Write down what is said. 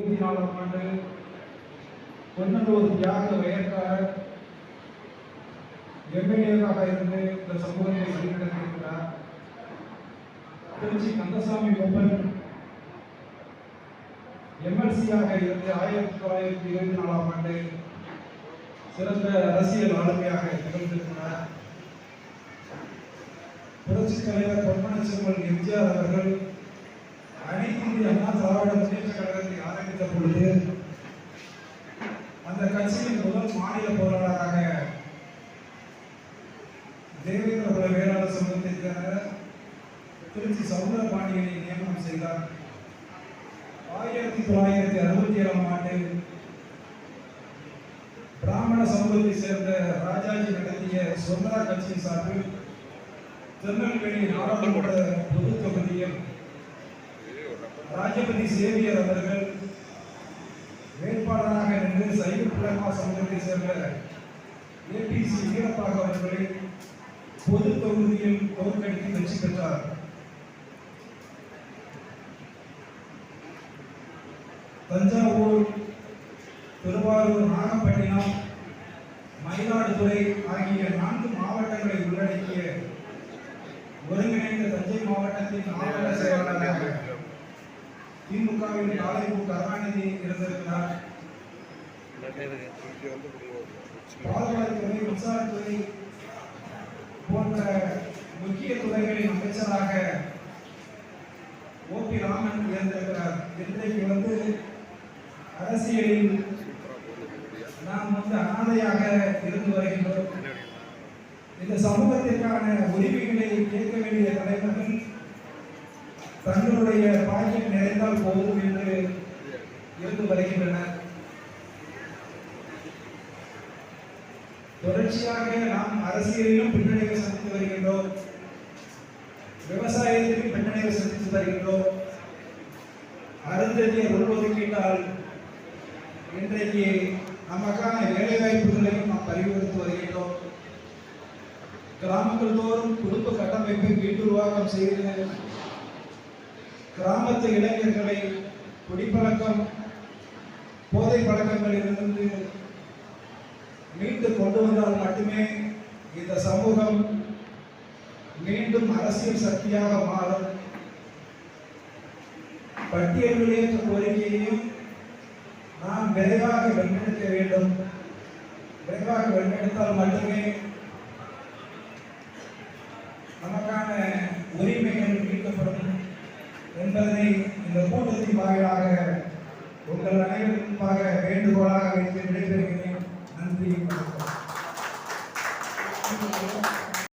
இருபத்தி நாலாம் ஆண்டு பொன்னலூர் தியாக வயற்காரர் எம்எல்ஏவாக இருந்து இந்த சமூகத்தை வழிநடத்தியிருக்கிறார். திருச்சி கந்தசாமி பொப்பன் எம்எல்சியாக இருந்து ஆயிரத்தி தொள்ளாயிரத்தி இருபத்தி நாலாம் ஆண்டு சிறந்த அரசியல் ஆளுமையாக திகழ்ந்திருக்கிறார். புரட்சி தலைவர் பொன்மன செல்வன் எம்ஜிஆர் அவர்கள் அனைத்து இந்திய அண்ணா திராவிட முன்னேற்ற திருச்சி சவுந்தரபாண்டியனை நியமனம் செய்தார். ஆயிரத்தி தொள்ளாயிரத்தி அறுபத்தி ஏழாம் ஆண்டு பிராமண சமூகத்தை சேர்ந்த ராஜாஜி நடத்திய சுதந்திரா கட்சி சார்பில் திருநெல்வேலி நாடாளுமன்ற பொது தொகுதியில் ராஜபதி சேவியர் அவர்கள் வேட்பாளராக நின்று சைவ பிளமா சமூகத்தை சேர்ந்த ஏபிசி வீரப்பாக அவர்களை பொது தொகுதியில் தோற்கடித்து வெற்றி பெற்றார். தஞ்சாவூர் திருவாரூர் நாகப்பட்டினம் மயிலாடுதுறை ஆகிய நான்கு மாவட்டங்களை உள்ளடக்கிய ஒருங்கிணைந்த தஞ்சை மாவட்டத்தின் மாவட்ட செயலாளராக திமுகவின் காலைமு கருணாநிதி இருந்திருக்கிறார். பாதுகாப்புத்துறை மின்சாரத்துறை போன்ற முக்கிய துறைகளின் அமைச்சராக ஓ பி ராமன் இருந்திருக்கிறார் இன்றைக்கு வந்து அரசியலில் நாம் வந்து அனாதையாக இருந்து வருகின்றோம். இந்த சமூகத்திற்கான உரிமைகளை கேட்க வேண்டிய தலைவர்கள் தங்களுடைய பாக்கியம் நிறைந்தால் போதும் என்று இருந்து வருகின்றனர். தொடர்ச்சியாக நாம் அரசியலிலும் பின்னடைவை சந்தித்து வருகின்றோம். விவசாயத்திலும் பின்னடைவை சந்தித்து வருகின்றோம். அருந்ததிய உள்ஒதுக்கீட்டால் இன்றைக்கு நமக்கான வேலைவாய்ப்புகளையும் நாம் பறிவுறுத்தி வருகின்றோம். கிராமங்கள் தோறும் குடும்ப கட்டமைப்பை மீட்டுருவாக்கம் செய்து கிராமத்து இளைஞர்களை குடிப்பழக்கம் போதை பழக்கங்களிலிருந்து மீண்டு கொண்டு வந்தால் மட்டுமே இந்த சமூகம் மீண்டும் அரசியல் சக்தியாக மாறும். பட்டியல் கோரிக்கையையும் நாம் விரைவாக வென்றெடுக்க வேண்டும். விரைவாக வென்றெடுத்தால் மட்டுமே நமக்கான உரிமைகள் மீட்கப்படும் என்பதனை இந்த கூட்டத்தின் வாயிலாக உங்கள் அனைவருக்காக வேண்டுகோளாக வைத்து